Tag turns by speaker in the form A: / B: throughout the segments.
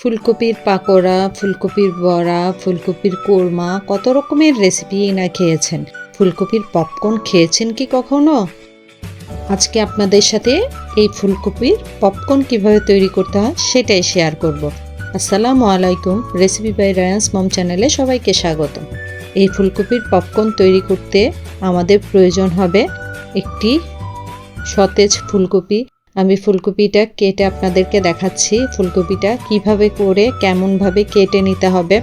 A: ফুলকপির পাকোড়া, ফুলকপির বড়া, ফুলকপির কোরমা, কত রকমের রেসিপি না খেয়েছেন? ফুলকপির পপকর্ন খেয়েছেন কি কখনো? আজকে আপনাদের সাথে এই ফুলকপির পপকর্ন কীভাবে তৈরি করতে হয় সেটাই শেয়ার করব। আসসালামু আলাইকুম রেসিপি বাই রায়ান্স মম চ্যানেলে সবাইকে স্বাগত। এই ফুলকপির পপকর্ন তৈরি করতে আমাদের প্রয়োজন হবে একটি সতেজ ফুলকপি আমি ফুলকপিটা কেটে আপনাদেরকে দেখাচ্ছি। ফুলকপিটা কীভাবে করে, কেমনভাবে কেটে নিতে হবে,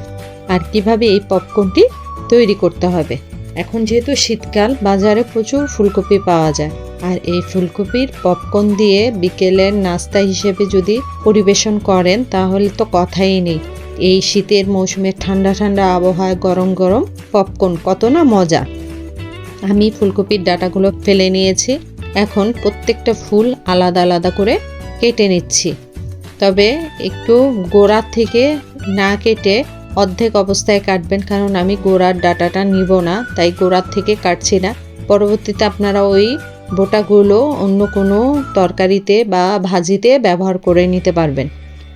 A: আর কীভাবে এই পপকর্নটি তৈরি করতে হবে। এখন যেহেতু শীতকাল, বাজারে প্রচুর ফুলকপি পাওয়া যায়। আর এই ফুলকপির পপকর্ন দিয়ে বিকেলের নাস্তা হিসেবে যদি পরিবেশন করেন, তাহলে তো কথাই নেই। এই শীতের মৌসুমে ঠান্ডা ঠান্ডা আবহাওয়ায় গরম গরম পপকর্ন কত না মজা। আমি ফুলকপির ডাটাগুলো ফেলে নিয়েছি। এখন প্রত্যেকটা ফুল আলাদা আলাদা করে কেটে নিচ্ছি। তবে একটু গোড়ার থেকে না কেটে অর্ধেক অবস্থায় কাটবেন, কারণ আমি গোড়ার ডাটাটা নিব না, তাই গোড়ার থেকে কাটছি না। পরবর্তীতে আপনারা ওই বোটাগুলো অন্য কোনো তরকারিতে বা ভাজিতে ব্যবহার করে নিতে পারবেন।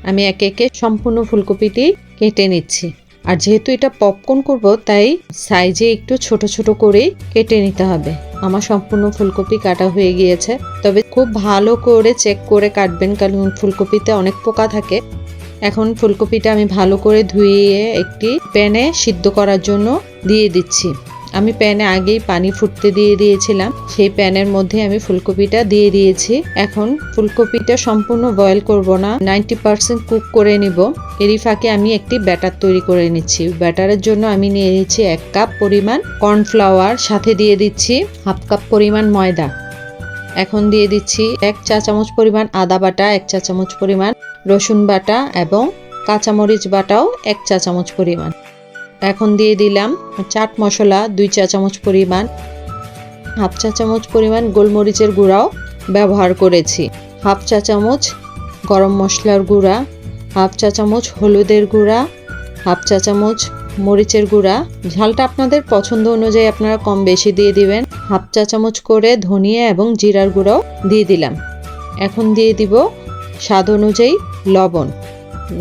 A: আমি একে একে সম্পূর্ণ ফুলকপিটি কেটে নিচ্ছি। আর যেহেতু এটা পপকর্ন করব, তাই সাইজে একটু ছোট ছোট করেই কেটে নিতে হবে। আমার সম্পূর্ণ ফুলকপি কাটা হয়ে গিয়েছে। তবে খুব ভালো করে চেক করে কাটবেন, কারণ ফুলকপিতে অনেক পোকা থাকে। এখন ফুলকপিটা আমি ভালো করে ধুয়ে একটি প্যানে সিদ্ধ করার জন্য দিয়ে দিচ্ছি। আমি প্যানে আগেই পানি ফুটতে দিয়ে দিয়েছিলাম। সেই প্যানের মধ্যে আমি ফুলকপিটা দিয়ে দিয়েছি। এখন ফুলকপিটা সম্পূর্ণ বয়েল করব না। নাইনটি পার্সেন্ট কুক করে নিব। এরই ফাঁকে আমি একটি ব্যাটার তৈরি করে নিচ্ছি। ব্যাটারের জন্য আমি নিয়ে নিচ্ছি এক কাপ পরিমাণ কর্নফ্লাওয়ার। সাথে দিয়ে দিচ্ছি হাফ কাপ পরিমাণ ময়দা। এখন দিয়ে দিচ্ছি এক চা চামচ পরিমাণ আদা বাটা, এক চা চামচ পরিমাণ রসুন বাটা এবং কাঁচামরিচ বাটাও এক চা চামচ পরিমাণ। এখন দিয়ে দিলাম চাট মশলা, দুই চা চামচ পরিমাণ, হাফ চা চামচ পরিমাণ গোলমরিচের গুঁড়াও ব্যবহার করেছি। হাফ চা চামচ গরম মশলার গুঁড়া, হাফ চা চামচ হলুদের গুঁড়া, হাফ চা চামচ মরিচের গুঁড়া। ঝালটা আপনাদের পছন্দ অনুযায়ী আপনারা কম বেশি দিয়ে দিবেন। হাফ চা চামচ করে ধনিয়া এবং জিরার গুঁড়াও দিয়ে দিলাম। এখন দিয়ে দিব স্বাদ অনুযায়ী লবণ।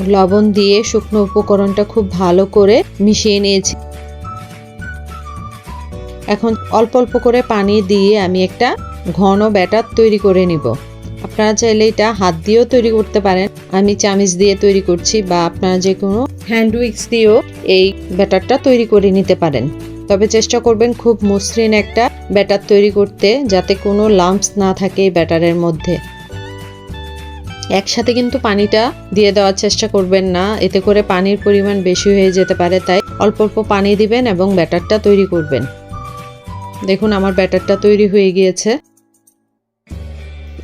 A: লবণ দিয়ে শুকনো উপকরণটা খুব ভালো করে মিশিয়ে নিয়েছি। এখন অল্প অল্প করে পানি দিয়ে আমি একটা ঘন ব্যাটার তৈরি করে নিব। আপনারা চাইলে এটা হাত দিয়েও তৈরি করতে পারেন। আমি চামিচ দিয়ে তৈরি করছি বা আপনারা যে কোনো হ্যান্ড উইক্স দিয়েও এই ব্যাটারটা তৈরি করে নিতে পারেন। তবে চেষ্টা করবেন খুব মসৃণ একটা ব্যাটার তৈরি করতে যাতে কোনো লাম্পস না থাকে এই ব্যাটারের মধ্যে। একসাথে কিন্তু পানিটা দিয়ে দেওয়ার চেষ্টা করবেন না। এতে করে পানির পরিমাণ বেশি হয়ে যেতে পারে, তাই অল্প অল্প পানি দিবেন এবং ব্যাটারটা তৈরি করবেন। দেখুন, আমার ব্যাটারটা তৈরি হয়ে গিয়েছে।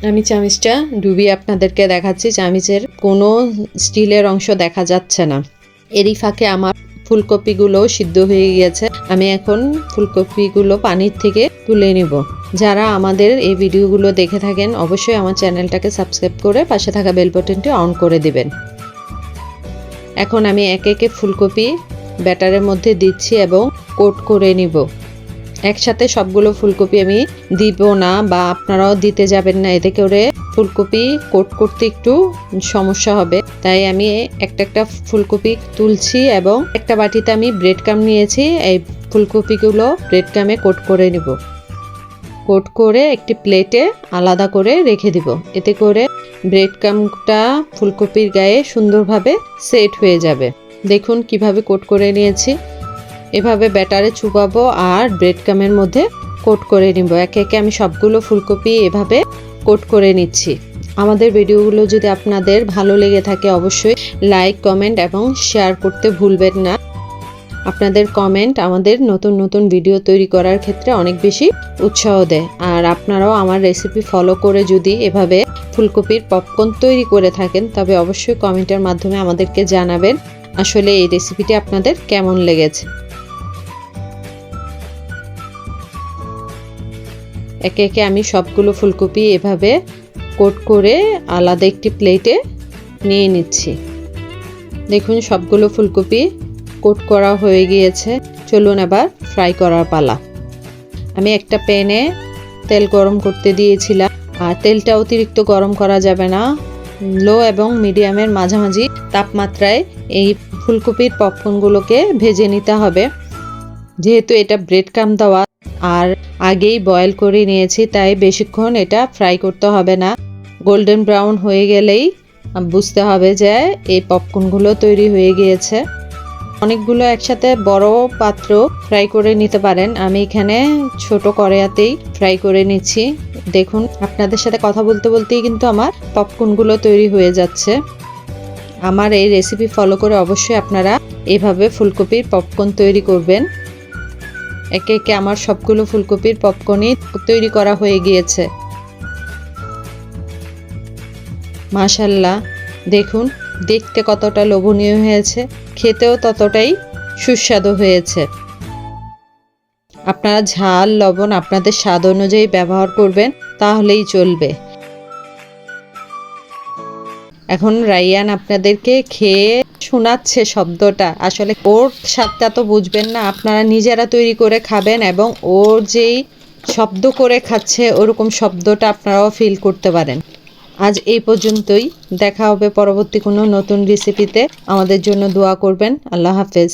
A: আমি চামিচটা ডুবিয়ে আপনাদেরকে দেখাচ্ছি। চামিচের কোনো স্টিলের অংশ দেখা যাচ্ছে না। এরই ফাঁকে আমার ফুলকপিগুলো সিদ্ধ হয়ে গিয়েছে। আমি এখন ফুলকপিগুলো পানির থেকে তুলে নিব। যারা আমাদের এই ভিডিওগুলো দেখে থাকেন, অবশ্যই আমার চ্যানেলটাকে সাবস্ক্রাইব করে পাশে থাকা বেল বাটনটি অন করে দিবেন। এখন আমি একে একে ফুলকপি ব্যাটারের মধ্যে দিচ্ছি এবং কোট করে নিব। একসাথে সবগুলো ফুলকপি আমি দিব না বা আপনারাও দিতে যাবেন না, এতে করে ফুলকপি কোট করতে একটু সমস্যা হবে। তাই আমি একটা একটা ফুলকপি তুলছি এবং একটা বাটিতে আমি ব্রেড কাম নিয়েছি, এই ফুলকপিগুলো ব্রেড কামে কোট করে নিব। কোট করে একটি প্লেটে আলাদা করে রেখে দিব। এতে করে ব্রেড কামটা ফুলকপির গায়ে সুন্দরভাবে সেট হয়ে যাবে। দেখুন কীভাবে কোট করে নিয়েছি। এভাবে ব্যাটারে চুপাবো আর ব্রেড কামের মধ্যে কোট করে নিব। একে একে আমি সবগুলো ফুলকপি এভাবে কোট করে নিচ্ছি। আমাদের ভিডিওগুলো যদি আপনাদের ভালো লেগে থাকে, অবশ্যই লাইক, কমেন্ট এবং শেয়ার করতে ভুলবেন না। আপনাদের কমেন্ট আমাদের নতুন নতুন ভিডিও তৈরি করার ক্ষেত্রে অনেক বেশি উৎসাহ দেয়। আর আপনারাও আমার রেসিপি ফলো করে যদি এভাবে ফুলকপির পপকর্ন তৈরি করে থাকেন, তবে অবশ্যই কমেন্টের মাধ্যমে আমাদেরকে জানাবেন আসলে এই রেসিপিটি আপনাদের কেমন লেগেছে। একে একে আমি সবগুলো ফুলকপি এভাবে কোট করে আলাদা একটি প্লেটে নিয়ে নিচ্ছি। দেখুন সবগুলো ফুলকপি কোট করা হয়ে গিয়েছে। চলুন এবার ফ্রাই করার পালা। আমি একটা প্যানে তেল গরম করতে দিয়েছিলাম। আর তেলটা অতিরিক্ত গরম করা যাবে না। লো এবং মিডিয়ামের মাঝামাঝি তাপমাত্রায় এই ফুলকপির পপকর্নগুলোকে ভেজে নিতে হবে। যেহেতু এটা ব্রেড কাম দেওয়া, আর আগেই বয়েল করে নিয়েছি, তাই বেশিক্ষণ এটা ফ্রাই করতে হবে না। গোল্ডেন ব্রাউন হয়ে গেলেই বুঝতে হবে যে এই পপকর্নগুলো তৈরি হয়ে গিয়েছে। অনেকগুলো একসাথে বড় পাত্র ফ্রাই করে নিতে পারেন। আমি এখানে ছোট কড়াইয়াতেই ফ্রাই করে নিচ্ছি। দেখুন, আপনাদের সাথে কথা বলতে বলতেই কিন্তু আমার পপকর্নগুলো তৈরি হয়ে যাচ্ছে। আমার এই রেসিপি ফলো করে অবশ্যই আপনারা এভাবে ফুলকপির পপকর্ন তৈরি করবেন। একে একে আমার সবগুলো ফুলকপির পপকর্নই তৈরি করা হয়ে গিয়েছে। মাশাল্লাহ দেখুন, দেখতে কতটা লোভনীয় হয়েছে। খেতেও ততটাই সুস্বাদু হয়েছে। আপনারা ঝাল, লবণ আপনাদের স্বাদ অনুযায়ী ব্যবহার করবেন, তাহলেই চলবে। এখন রাইয়ান আপনাদেরকে খেয়ে শোনাচ্ছে শব্দটা। আসলে ওর স্বাদটা তো বুঝবেন না, আপনারা নিজেরা তৈরি করে খাবেন এবং ওর যেই শব্দ করে খাচ্ছে, ওরকম শব্দটা আপনারাও ফিল করতে পারেন। আজ এই পর্যন্তই। দেখা হবে পরবর্তী কোনো নতুন রেসিপিতে আমাদের জন্য দোয়া করবেন। আল্লাহ হাফেজ।